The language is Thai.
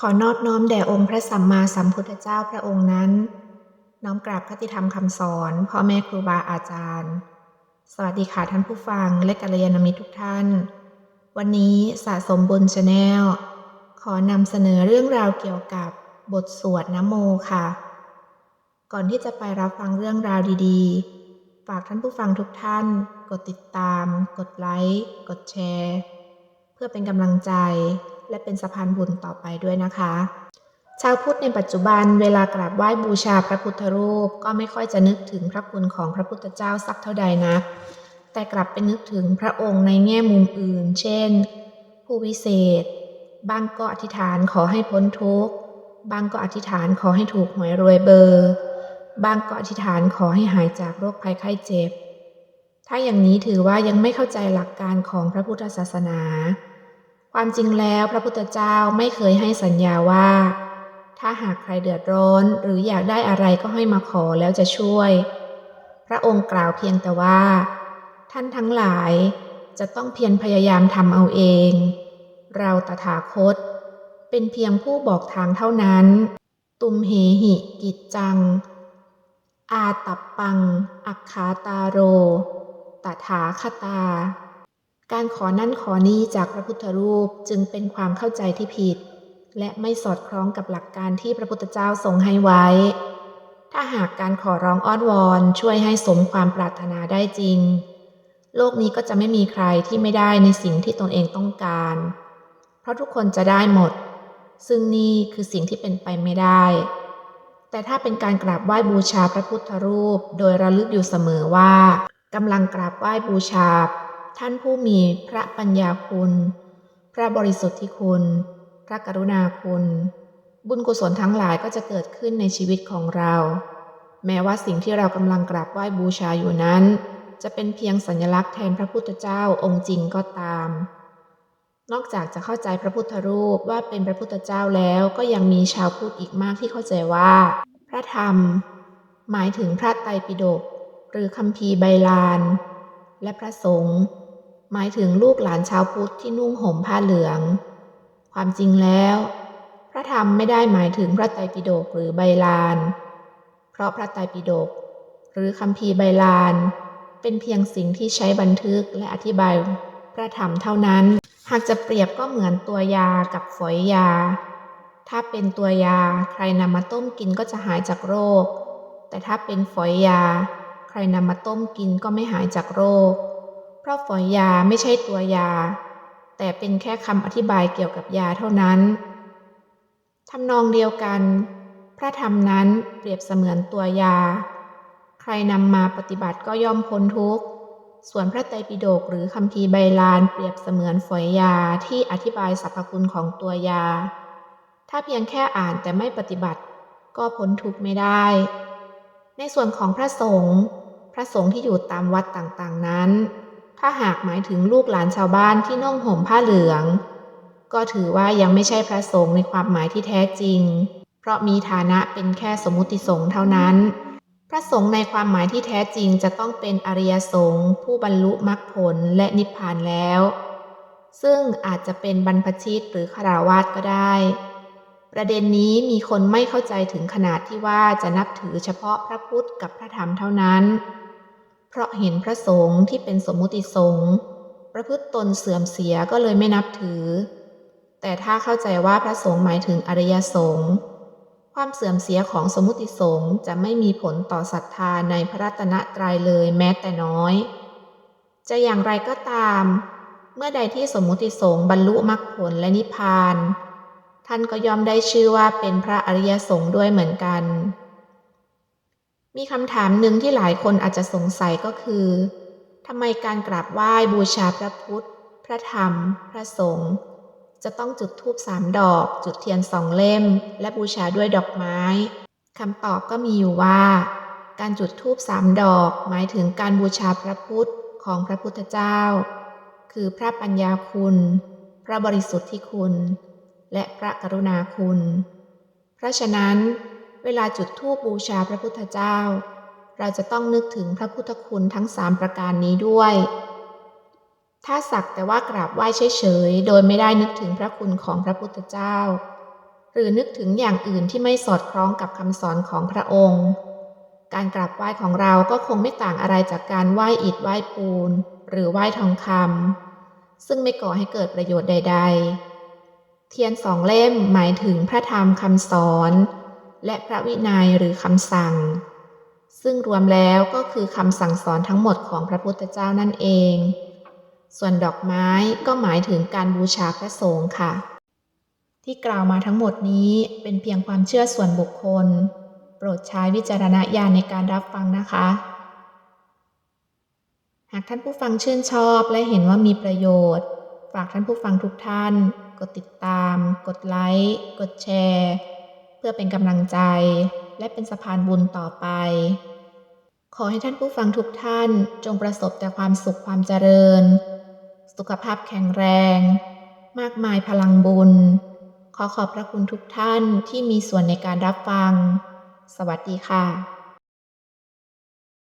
ขอนอบน้อมแด่องค์พระสัมมาสัมพุทธเจ้าพระองค์นั้น น้อมกราบคติธรรมคำสอนพ่อแม่ครูบาอาจารย์ สวัสดีค่ะท่านผู้ฟังและกัลยาณมิตรทุกท่าน วันนี้สะสมบุญชาแนลขอนำเสนอเรื่องราวเกี่ยวกับบทสวดนะโมค่ะ ก่อนที่จะไปรับฟังเรื่องราวดีๆ ฝากท่านผู้ฟังทุกท่าน กดติดตาม กดไลค์ กดแชร์ เพื่อเป็นกำลังใจ และเป็นสะพานบุญต่อไปด้วยนะคะ ชาวพุทธในปัจจุบันเวลากราบไหว้บูชาพระพุทธรูป ก็ไม่ค่อยจะนึกถึงพระคุณของพระพุทธเจ้าสักเท่าใดนัก แต่กลับไปนึกถึงพระองค์ในแง่มุมอื่น เช่น ผู้วิเศษ บางก็อธิษฐานขอให้พ้นทุกข์ บางก็อธิษฐานขอให้ถูกหวยรวยเบอร์ บางก็อธิษฐานขอให้หายจากโรคภัยไข้เจ็บถ้าอย่างนี้ถือว่ายังไม่เข้าใจหลักการของพระพุทธศาสนา ความจริงแล้วพระพุทธเจ้าไม่เคยให้สัญญาว่า ถ้าหากใครเดือดร้อนหรืออยากได้อะไรก็ให้มาขอแล้วจะช่วย พระองค์กล่าวเพียงแต่ว่า ท่านทั้งหลายจะต้องเพียรพยายามทำเอาเอง เราตถาคต เป็นเพียงผู้บอกทางเท่านั้น ตุมเหหิกิจจัง อาตับปัง อักขาตาโร ตถาคตา การขอนั่นขอนี้จากพระพุทธรูปจึงเป็นความเข้าใจที่ผิด และไม่สอดคล้องกับหลักการที่พระพุทธเจ้าทรงให้ไว้ ถ้าหากการขอร้องอ้อนวอนช่วยให้สมความปรารถนาได้จริง โลกนี้ก็จะไม่มีใครที่ไม่ได้ในสิ่งที่ตนเองต้องการ เพราะทุกคนจะได้หมด ซึ่งนี่คือสิ่งที่เป็นไปไม่ได้ แต่ถ้าเป็นการกราบไหว้บูชาพระพุทธรูป โดยระลึกอยู่เสมอว่ากำลังกราบไหว้บูชา ท่านผู้มีพระปัญญาคุณ พระบริสุทธิคุณ พระกรุณาคุณ บุญกุศลทั้งหลายก็จะเกิดขึ้นในชีวิตของเรา แม้ว่าสิ่งที่เรากำลังกราบไหว้บูชาอยู่นั้น จะเป็นเพียงสัญลักษณ์แทนพระพุทธเจ้าองค์จริงก็ตาม นอกจากจะเข้าใจพระพุทธรูปว่าเป็นพระพุทธเจ้าแล้วก็ยังมีชาวพุทธอีกมากที่เข้าใจว่า พระธรรม หมายถึงพระไตรปิฎกหรือคัมภีร์ใบลาน และพระสงฆ์ หมายถึงลูกหลานชาวพุทธที่นุ่งห่มผ้าเหลือง ความจริงแล้ว พระธรรมไม่ได้หมายถึงพระไตรปิฎกหรือใบลาน เพราะพระไตรปิฎกหรือคัมภีร์ใบลาน เป็นเพียงสิ่งที่ใช้บันทึกและอธิบายพระธรรมเท่านั้น หากจะเปรียบก็เหมือนตัวยากับฝอยยา ถ้าเป็นตัวยาใครนำมาต้มกินก็จะหายจากโรค แต่ถ้าเป็นฝอยยา ใครนำมาต้มกินก็ไม่หายจากโรค ราะฝอยยาไม่ใช่ตัวยา แต่เป็นแค่คำอธิบายเกี่ยวกับยาเท่านั้นทำนองเดียวกัน พระธรรมนั้นเปรียบเสมือนตัวยา ใครนำมาปฏิบัติก็ย่อมพ้นทุกข์ ส่วนพระไตรปิฎกหรือคัมภีใบลานเปรียบเสมือนฝอยยาที่อธิบายสรรพคุณของตัวยา ถ้าเพียงแค่อ่านแต่ไม่ปฏิบัติ ก็พ้นทุกข์ไม่ได้ ในส่วนของพระสงฆ์พระสงฆ์ที่อยู่ตามวัดต่างๆนั้น ถ้าหากหมายถึงลูกหลานชาวบ้านที่นุ่งห่มผ้าเหลือง ก็ถือว่ายังไม่ใช่พระสงฆ์ในความหมายที่แท้จริง เพราะมีฐานะเป็นแค่สมมุติสงฆ์เท่านั้น พระสงฆ์ในความหมายที่แท้จริงจะต้องเป็นอริยสงฆ์ผู้บรรลุมรรคผลและนิพพานแล้ว ซึ่งอาจจะเป็นบรรพชิตหรือคราวาสก็ได้ ประเด็นนี้มีคนไม่เข้าใจถึงขนาดที่ว่าจะนับถือเฉพาะพระพุทธกับพระธรรมเท่านั้น เพราะเห็นพระสงฆ์ที่เป็นสมมุติสงฆ์ประพฤติตนเสื่อมเสียก็เลยไม่นับถือ แต่ถ้าเข้าใจว่าพระสงฆ์หมายถึงอริยสงฆ์ความเสื่อมเสียของสมมุติสงฆ์จะไม่มีผลต่อศรัทธาในพระรัตนตรัยเลยแม้แต่น้อย จะอย่างไรก็ตาม เมื่อใดที่สมมุติสงฆ์บรรลุมรรคผลและนิพพาน ท่านก็ยอมได้ชื่อว่าเป็นพระอริยสงฆ์ด้วยเหมือนกัน มีคำถามหนึ่งที่หลายคนอาจจะสงสัยก็คือทำไมการกราบไหว้บูชาพระพุทธ พระธรรม พระสงฆ์จะต้องจุดธูปสามดอก จุดเทียนสองเล่ม และบูชาด้วยดอกไม้คำตอบก็มีอยู่ว่า การจุดธูปสามดอก หมายถึงการบูชาพระพุทธของพระพุทธเจ้า คือพระปัญญาคุณ พระบริสุทธิคุณ และพระกรุณาคุณ เพราะฉะนั้น เวลาจุดธูปบูชาพระพุทธเจ้า เราจะต้องนึกถึงพระพุทธคุณทั้งสามประการนี้ด้วย ถ้าสักแต่ว่ากราบไหว้เฉยๆ โดยไม่ได้นึกถึงพระคุณของพระพุทธเจ้า หรือนึกถึงอย่างอื่นที่ไม่สอดคล้องกับคำสอนของพระองค์ การกราบไหว้ของเราก็คงไม่ต่างอะไรจากการไหว้อิฐไหว้ปูน หรือไหว้ทองคำซึ่งไม่ก่อให้เกิดประโยชน์ใด ๆ เทียนสองเล่มหมายถึงพระธรรมคำสอน และพระวินัยหรือคำสั่ง ซึ่งรวมแล้วก็คือคำสั่งสอนทั้งหมดของพระพุทธเจ้านั่นเอง ส่วนดอกไม้ก็หมายถึงการบูชาพระสงฆ์ค่ะ ที่กล่าวมาทั้งหมดนี้เป็นเพียงความเชื่อส่วนบุคคล โปรดใช้วิจารณญาณในการรับฟังนะคะ หากท่านผู้ฟังชื่นชอบและเห็นว่ามีประโยชน์ ฝากท่านผู้ฟังทุกท่าน กดติดตาม กดไลค์ กดแชร์ พื่อเป็นกำลังใจ และเป็นสะพานบุญต่อไป ขอให้ท่านผู้ฟังทุกท่านจงประสบแต่ความสุขความเจริญ สุขภาพแข็งแรง มากมายพลังบุญ ขอขอบพระคุณทุกท่านที่มีส่วนในการรับฟัง สวัสดีค่ะ